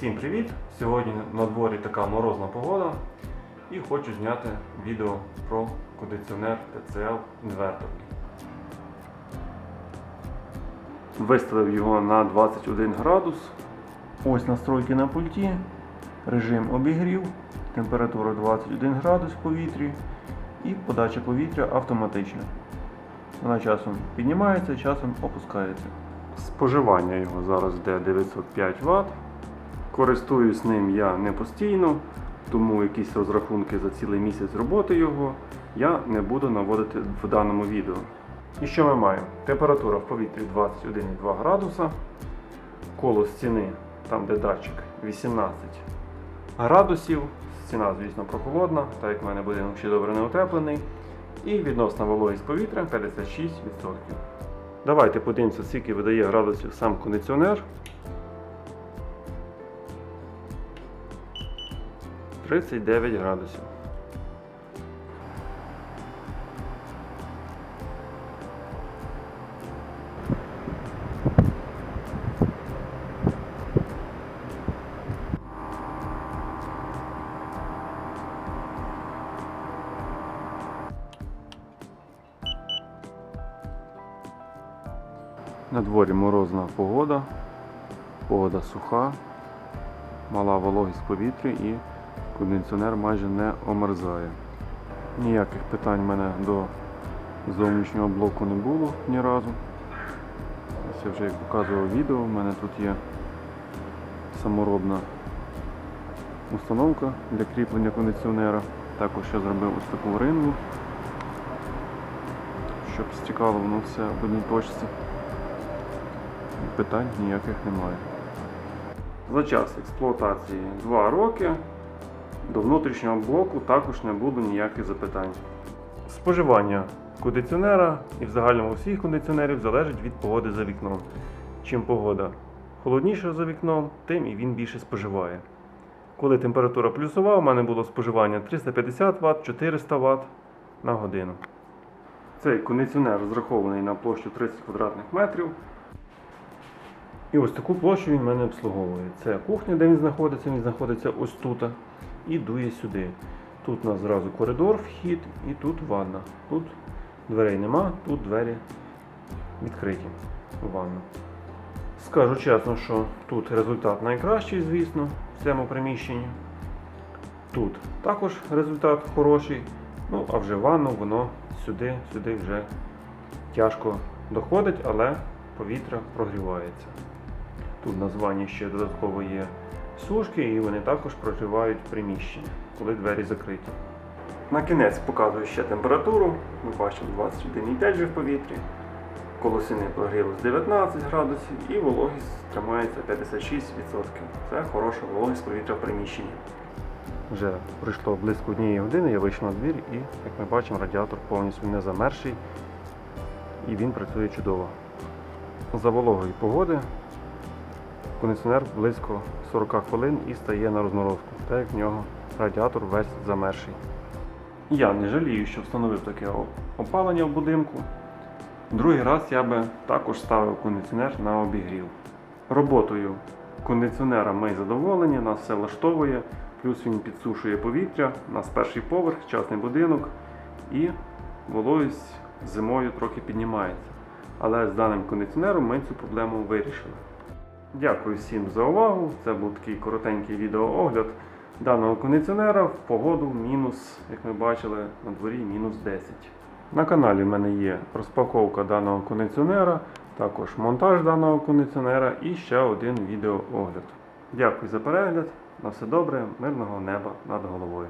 Всім привіт! Сьогодні на дворі така морозна погода і хочу зняти відео про кондиціонер TCL інверторний. Виставив його на 21 градус. Ось настройки на пульті, режим обігрів, температура 21 градус в повітрі і подача повітря автоматична. Вона часом піднімається, часом опускається. Споживання його зараз йде 905 Вт. Користуюсь ним я не постійно, тому якісь розрахунки за цілий місяць роботи його я не буду наводити в даному відео. І що ми маємо? Температура в повітрі 21,2 градуса, коло стіни, там де датчик, 18 градусів. Стіна, звісно, прохолодна, так як в мене будинок ще добре не утеплений. І відносна вологість повітря 56%. Давайте подивимося, скільки видає градусів сам кондиціонер. 39 градусів. На дворі морозна погода, погода суха, мала вологість повітря і кондиціонер майже не омерзає. Ніяких питань в мене до зовнішнього блоку не було ні разу. Я вже як показував відео, в мене тут є саморобна установка для кріплення кондиціонера. Також я зробив ось таку рингу, щоб стікало воно все в одній точці. Питань ніяких немає. За час експлуатації 2 роки до внутрішнього блоку також не було ніяких запитань. Споживання кондиціонера і в загальному всіх кондиціонерів залежить від погоди за вікном. Чим погода холодніша за вікном, тим і він більше споживає. Коли температура плюсова, у мене було споживання 350 Вт, 400 Вт на годину. Цей кондиціонер розрахований на площу 30 квадратних метрів. І ось таку площу він мене обслуговує. Це кухня, де він знаходиться, він знаходиться ось тут і дує сюди. Тут у нас зразу коридор, вхід і тут ванна. Тут дверей нема, тут двері відкриті ванну. Скажу чесно, що тут результат найкращий, звісно, в цьому приміщенні. Тут також результат хороший. Ну, а вже ванну воно сюди, сюди вже тяжко доходить, але повітря прогрівається. Тут на званні ще додатково є сушки, і вони також прогрівають приміщення, коли двері закриті. На кінець показую ще температуру. Ми бачимо 21,5 вже в повітрі. Колосини прогрілось 19 градусів і вологість тримається 56%. Це хороша вологість повітря в приміщенні. Вже пройшло близько однієї години, я вийшов на двір і, як ми бачимо, радіатор повністю не замерзший і він працює чудово. За вологої погоди кондиціонер близько 40 хвилин і стає на розморозку, так як в нього радіатор весь замерший. Я не жалію, що встановив таке опалення в будинку. Другий раз я би також ставив кондиціонер на обігрів. Роботою кондиціонера ми задоволені, нас все влаштовує, плюс він підсушує повітря, у нас перший поверх, частний будинок і вологість зимою трохи піднімається. Але з даним кондиціонером ми цю проблему вирішили. Дякую всім за увагу. Це був такий коротенький відеоогляд даного кондиціонера в погоду мінус, як ми бачили, на дворі мінус 10. На каналі в мене є розпаковка даного кондиціонера, також монтаж даного кондиціонера і ще один відеоогляд. Дякую за перегляд. На все добре, мирного неба над головою.